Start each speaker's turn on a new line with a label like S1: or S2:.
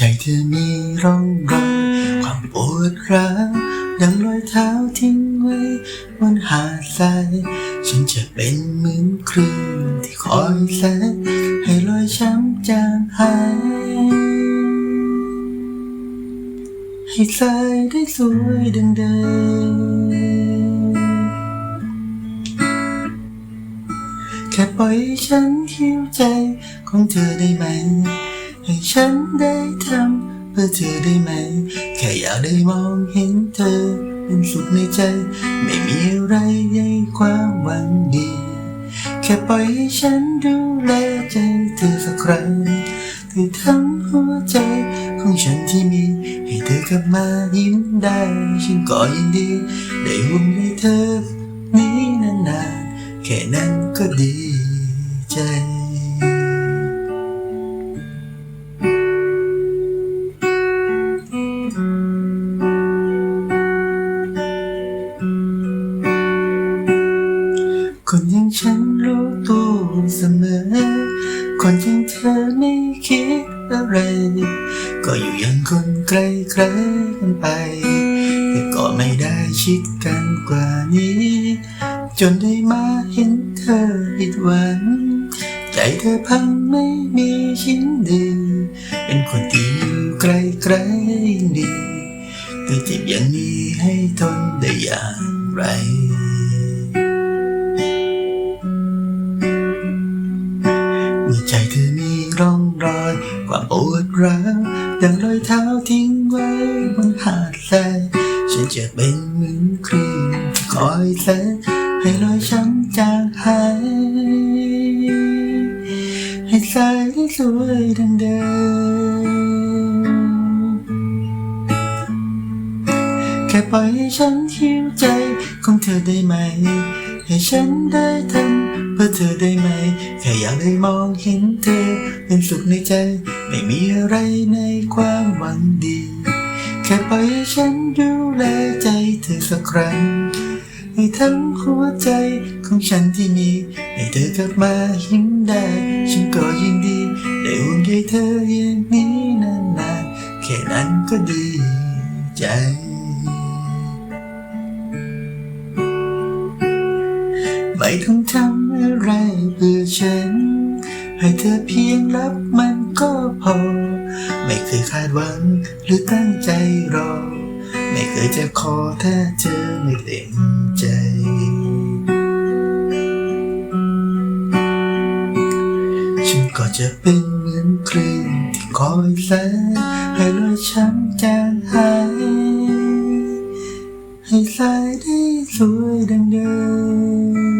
S1: ใจเธอมีร่องรอยความปวดร้าวดังรอยเท้าทิ้งไว้บนหาดทรายฉันจะเป็นเหมือนคลื่นที่คอยแสให้รอยช้ำจางหาย ให้ทรายได้สวยดังเดิมแค่ปล่อยฉันหิวใจของเธอได้ไหม ให้ฉันได้ทำเพื่อเธอได้ไหม แค่อยากได้มองเห็นเธอ เป็นสุขในใจ ไม่มีอะไรใหญ่ความหวังดี แค่ปล่อยให้ฉันดูแลใจเธอสักครั้งเธอทั้งหัวใจของฉันที่มี ให้เธอกลับมายิ้มได้ ฉันก็ยินดี ได้ห่วงใยเธอ นี้นานๆแค่นั้นก็ดี อย่างฉันรู้ตัวเสมอ คนอย่างเธอไม่คิดอะไร ก็อยู่อย่างคนไกลๆกันไป แต่ก็ไม่ได้ชิดกันกว่านี้ จนได้มาเห็นเธอผิดหวัง ใจเธอพังไม่มีชิ้นดีเป็นคนที่อยู่ไกลๆดีเธอเจ็บอย่างนี้ให้ทนได้อย่างไร เมื่อใจเธอมีร่องรอย ความปวดร้าวดังรอยเท้าทิ้งไว้บนหาดทรายฉันจะเป็นเหมือนคลื่นที่คอยแสงให้รอยช้ำจางหาย ให้สายได้สวยดังเดิมแค่ปล่อยให้ฉันหิวใจของเธอได้ไหม ให้ฉันได้ทำ พื่อเธอได้ไหม แค่อยากได้มองเห็นเธอ เป็นสุขในใจ ไม่มีอะไรในความหวังดี แค่ปล่อยให้ฉันดูแลใจเธอสักครั้ง ให้ทั้งหัวใจของฉันที่มี ให้เธอกลับมายิ้มได้ ฉันก็ยินดี ได้ห่วงใยเธออย่างนี้นานๆ แค่นั้นก็ดีใจ ไม่ต้องทำอะไรเพื่อฉัน ให้เธอเพียงรับมันก็พอ ไม่เคยคาดหวังหรือตั้งใจรอ ไม่เคยจะขอถ้าเธอไม่เต็มใจ ฉันก็จะเป็นเหมือนคลื่นที่คอยแสให้รอยช้ำจางหายให้สายได้สวยดังเดิม